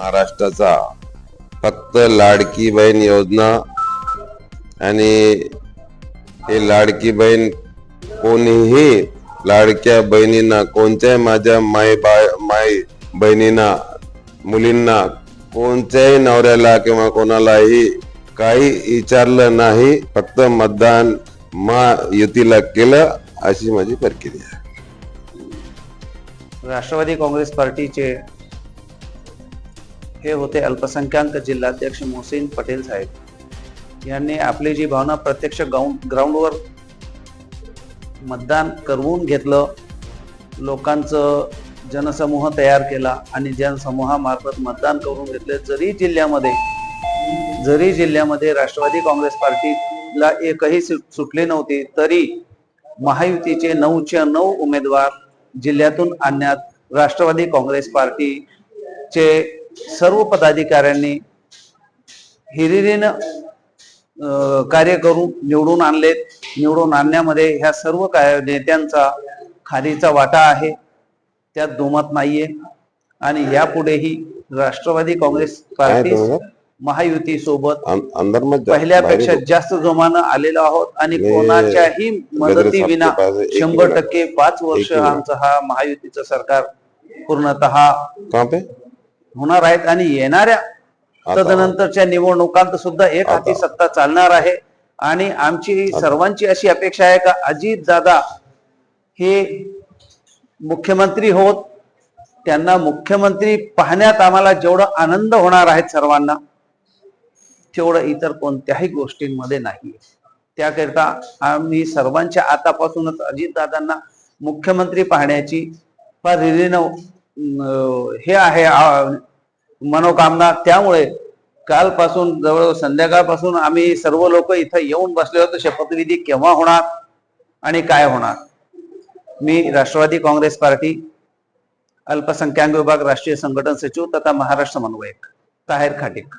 महाराष्ट्राचा फक्त लाडकी बहीण योजना आणि हे लाडकी बहीण कोणीही लाडक्या बहिणींना कोणत्याही माझ्या माय बाय माई बहिणींना मुलींना कोणत्याही नवऱ्याला किंवा कोणालाही काही विचारलं नाही फक्त मतदान महायुतीला केलं अशी माझी प्रक्रिया राष्ट्रवादी काँग्रेस पार्टीचे हे होते अल्पसंख्याक जिल्हाध्यक्ष मोहसिन पटेल साहेब. यांनी आपली जी भावना प्रत्यक्ष ग्राउंड ग्राउंडवर मतदान करवून घेतलं लोकांचं जनसमूह तयार केला आणि जनसमूहामार्फत मतदान करून घेतले. जरी जिल्ह्यामध्ये जरी जिल्ह्यामध्ये राष्ट्रवादी काँग्रेस पार्टीला एकही सुट- सुटली नव्हती तरी महायुतीचे नऊच्या नऊ उमेदवार जिल्ह्यातून आणण्यात राष्ट्रवादी काँग्रेस पार्टीचे सर्व पदाधिकाऱ्यांनी हिरिरीनं कार्य करून निवडून आणलेत निवडून आणण्यामध्ये ह्या सर्व काय नेत्यांचा खालीचा वाटा आहे त्यात दुमत नाहीये आणि यापुढेही राष्ट्रवादी काँग्रेस पार्टी? महायुती सोबत. पहिल्यापेक्षा जास्त जोमानं आलेलो आहोत आणि कोणाच्याही मदती साहेब विना के पास एक ही शंभर. टक्के पाच वर्ष. आमचं हा महायुतीचं सरकार पूर्णतः होणार आहेत आणि येणाऱ्या तदनंतरच्या निवडणुकांत सुद्धा एक हाती. सत्ता चालणार आहे आणि आमची सर्वांची अशी अपेक्षा आहे का अजित दादा हे मुख्यमंत्री होत त्यांना मुख्यमंत्री पाहण्यात आम्हाला जेवढं आनंद होणार आहेत सर्वांना तेवढं इतर कोणत्याही गोष्टींमध्ये नाही त्याकरिता आम्ही सर्वांच्या आतापासूनच अजितदादांना मुख्यमंत्री पाहण्याची फार अं, हे आहे मनोकामना. त्यामुळे कालपासून जवळ संध्याकाळपासून आम्ही सर्व लोक इथं येऊन बसले होतो. शपथविधी केव्हा होणार आणि काय होणार? मी राष्ट्रवादी काँग्रेस पार्टी अल्पसंख्याक विभाग राष्ट्रीय संघटन सचिव तथा महाराष्ट्र समन्वयक ताहेर खाटिक.